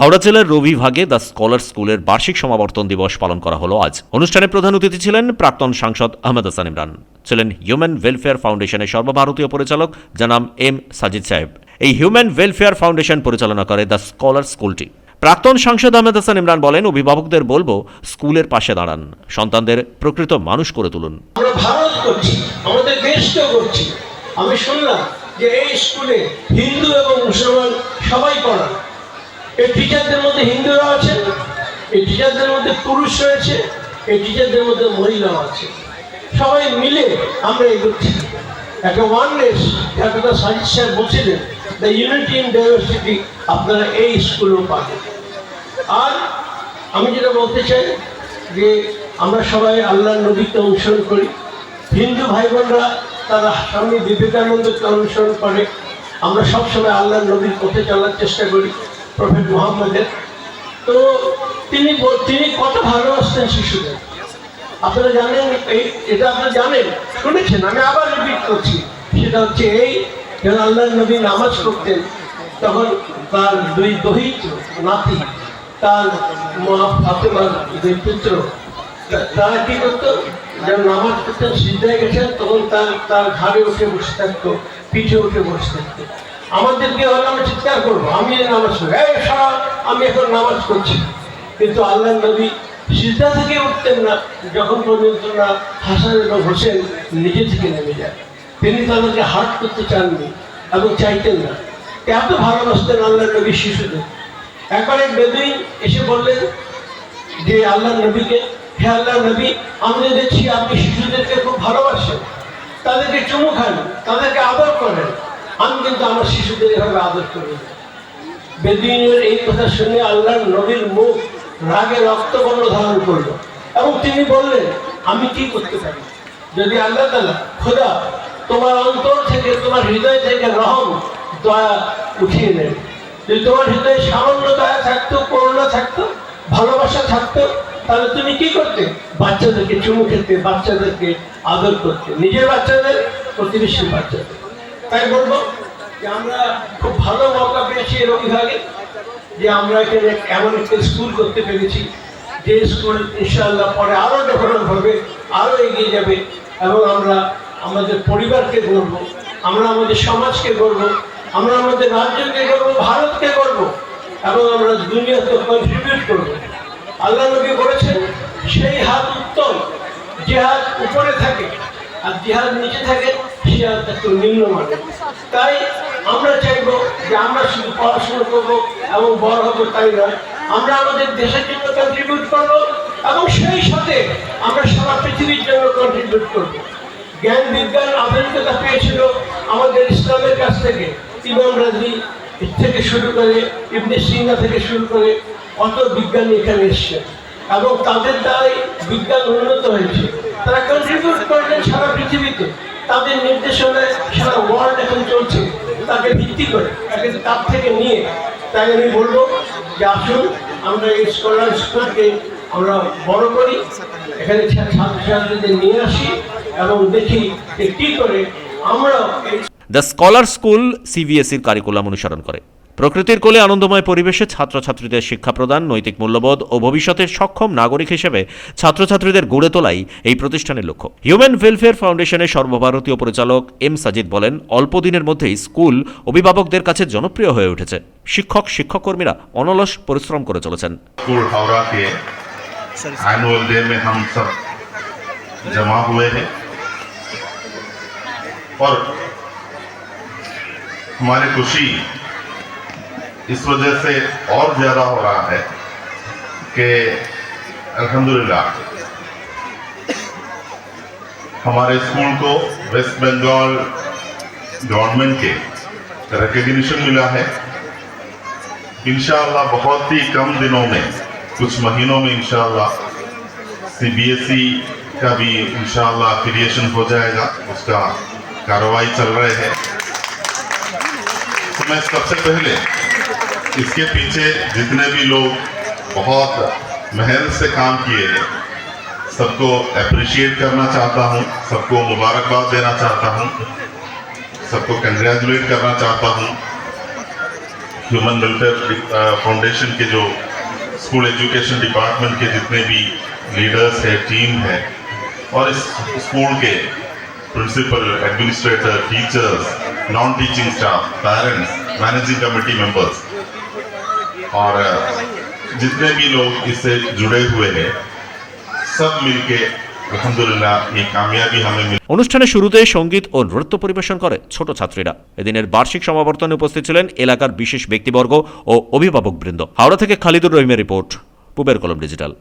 হাওড়া জেলার রবিভাগে the scholar স্কুলের বার্ষিক সমাবর্তন দিবস পালন করা হলো আজ। অনুষ্ঠানে প্রধান অতিথি ছিলেন প্রাক্তন সাংসদ আহমেদ হাসান ইমরান, ছিলেন হিউম্যান ওয়েলফেয়ার ফাউন্ডেশনের সর্বভারতীয় পরিচালক জনাব এম সাজিদ সাহেব। এই হিউম্যান ওয়েলফেয়ার ফাউন্ডেশন পরিচালনা করে দ্য স্কলার স্কুলটি। প্রাক্তন সাংসদ আহমেদ হাসান ইমরান বলেন, অভিভাবকদের বলব স্কুলের পাশে দাঁড়ান, সন্তানদের প্রকৃত মানুষ করে তুলুন। আমরা ভারত করছি, আমাদের দেশকেও করছি। আমি শুনলাম যে এই স্কুলে হিন্দু এবং মুসলমান সবাই পড়ান। এই টিচারদের মধ্যে হিন্দুরা আছেন এই টিচারদের মধ্যে পুরুষ রয়েছে এই টিচারদের মধ্যে মহিলাও আছে। সবাই মিলে আমরা এগোচ্ছি একটা ওয়াননেস একটা সাজিদ সাহেব বলছিলেন দ্য ইউনিটি ইন ডাইভার্সিটি আপনারা এই স্কুলেও পাবেন। আর আমি যেটা বলতে চাই যে আমরা সবাই আল্লাহর নবীকে অনুসরণ করি। হিন্দু ভাই বোনরা তারা স্বামী বিবেকানন্দকে অনুসরণ করে। আমরা সবসময় আল্লাহ নবীর পথে চলার চেষ্টা করি। প্রফেট মোহাম্মদের। তো তিনি তিনি কত ভালোবাসতেন শিশুদের। আপনারা জানেন, এই, এটা আপনারা জানেন, শুনেছেন, আমি আবার রিপিট করছি। সেটা হচ্ছে এই আল্লাহ নবী নামাজ তখন তার দুই নাতি, তার মা ফাতেমার দুই পুত্র তারা কি করতো? যখন নামাজ পড়তেন সিদ্ধায় গেছেন, তখন তার তার ঘাড়ে উঠে বসে থাকতো, পিঠে উঠে বসে থাকতো। আমাদেরকে হলে আমরা চিৎকার করব, আমি নামাজ আমি এখন নামাজ করছি কিন্তু আল্লাহ নবী সিজদা থেকে উঠতেন না, যখন পর্যন্ত না হাসান এবং হোসেন নিজে থেকে নেমে যায়। তিনি তাদেরকে হার্ট করতে চাননি এবং চাইতেন না। এত ভালোবাসতেন আল্লাহ নবী শিশুদের। একবার এক বেদুইন এসে বললেন যে আল্লাহ নবীকে, হে আল্লাহ নবী, আমি দেখছি আপনি শিশুদেরকে খুব ভালোবাসেন, তাদেরকে চুমু খান করেন আমি কিন্তু আমার শিশুদের এভাবে আদর করি বেদিনের এই কথা শুনে আল্লাহর নবীর মুখ রাগে রক্তবর্ণ ধারণ করল। এবং তিনি বললেন, আমি কি করতে পারি? যদি আল্লাহ তালা খোদা, তোমার অন্তর থেকে, তোমার হৃদয় থেকে রহম, দয়া উঠিয়ে নেন যদি তোমার হৃদয়ে সামান্য দয়া থাকতো, করুণা থাকতো, ভালোবাসা থাকতো, তাহলে তুমি কি করতে? বাচ্চাদেরকে চুমু খেতে, বাচ্চাদেরকে আদর করতে, নিজের বাচ্চাদের প্রতিবেশীর বাচ্চাদের। তাই বলব যে আমরা খুব ভালো মৌকা পেয়েছি এর বিভাগে যে আমরা এখানে এমন একটা স্কুল করতে পেরেছি, যে স্কুল ইনশাআল্লাহ পরে আরও ডেভেলপ হবে আরও এগিয়ে যাবে, এবং আমরা আমাদের পরিবারকে গড়ব আমরা আমাদের সমাজকে গড়ব আমরা আমাদের রাজ্যকে গড়ব ভারতকে গড়ব এবং আমরা দুনিয়াতে কন্ট্রিবিউট করব। আল্লাহ নবী বলেছেন, সেই হাত উত্তম যে হাত উপরে থাকে, আর যে হাত নিচে থাকে সে হাত একটু জ্ঞান, বিজ্ঞান, আধুনিকতা পেয়েছিল আমাদের ইসলামের কাছ থেকে। ইমাম রাজি থেকে শুরু করে ইবনে সিনা থেকে শুরু করে কত বিজ্ঞানী এখানে এসছে। এবং তাদের দ্বারাই বিজ্ঞান উন্নত হয়েছে। তারা কন্ট্রিবিউট করলেন সারা পৃথিবীতে। তাদের নির্দেশনায় সারা ওয়ার্ল্ড এখন চলছে। তাকে ভিত্তি করে, তাকে তার থেকে নিয়ে তাই আমি বলব যে আসুন, আমরা এই স্কলার স্কুলকে আমরা বড় করি, এখানে ছাত্রছাত্রীদের নিয়ে আসি এবং দেখি যে কী করে আমরা দ্য স্কলার স্কুল সিবিএসসির কারিকুলাম অনুসরণ করে। প্রকৃতির কোলে আনন্দময় পরিবেশে ছাত্রছাত্রীদের শিক্ষা প্রদান নৈতিক মূল্যবোধ ও ভবিষ্যতের সক্ষম নাগরিক হিসেবে ছাত্রছাত্রীদের গড়ে তোলাই এই প্রতিষ্ঠানের লক্ষ্য হিউম্যান ওয়েলফেয়ার ফাউন্ডেশনের সর্বভারতীয় পরিচালক এম সাজিদ বলেন অল্প দিনের মধ্যেই স্কুল অভিভাবকদের কাছে জনপ্রিয় হয়ে উঠেছে শিক্ষক শিক্ষককর্মীরা অনলস পরিশ্রম করে চলেছেন स्कूल हावड़ा के एनुअल डे में हम सब जमा हुए हैं और हमारी खुशी इस वजह से और ज़्यादा हो रहा है कि अल्हम्दुलिल्लाह, हमारे स्कूल को वेस्ट बंगाल गवर्नमेंट के रिकग्निशन मिला है। इंशाअल्लाह बहुत ही कम दिनों में, कुछ महीनों में इंशाअल्लाह सीबीएसई E का भी इंशाअल्लाह एफिलिएशन हो जाएगा, उसका कार्रवाई चल रहे हैं। तो मैं सबसे पहले इसके पीछे जितने भी लोग बहुत मेहनत से काम किए हैं, सबको अप्रिशिएट करना चाहता हूँ, सबको मुबारकबाद देना चाहता हूँ, सबको कंग्रेचुलेट करना चाहता हूँ। ह्यूमन वेलफेयर फाउंडेशन के जो स्कूल एजुकेशन डिपार्टमेंट के जितने भी लीडर्स है टीम है, और इस स्कूल के principal administrator teachers non teaching staff parents managing committee members और अ, जितने भी लोग इससे जुड़े हुए हैं सब मिलके अल्हम्दुलिल्लाह ये कामयाबी हमें मिल অনুষ্ঠানের শুরুতে সঙ্গীত ও নৃত্য পরিবেশন করে ছোট ছাত্রীরা এদিনের বার্ষিক সমাবর্তনে উপস্থিত ছিলেন এলাকার বিশেষ ব্যক্তিবর্গ ও অভিভাবকবৃন্দ হাওড়া থেকে খালিদুর রহিমের রিপোর্ট পুবের কলম ডিজিটাল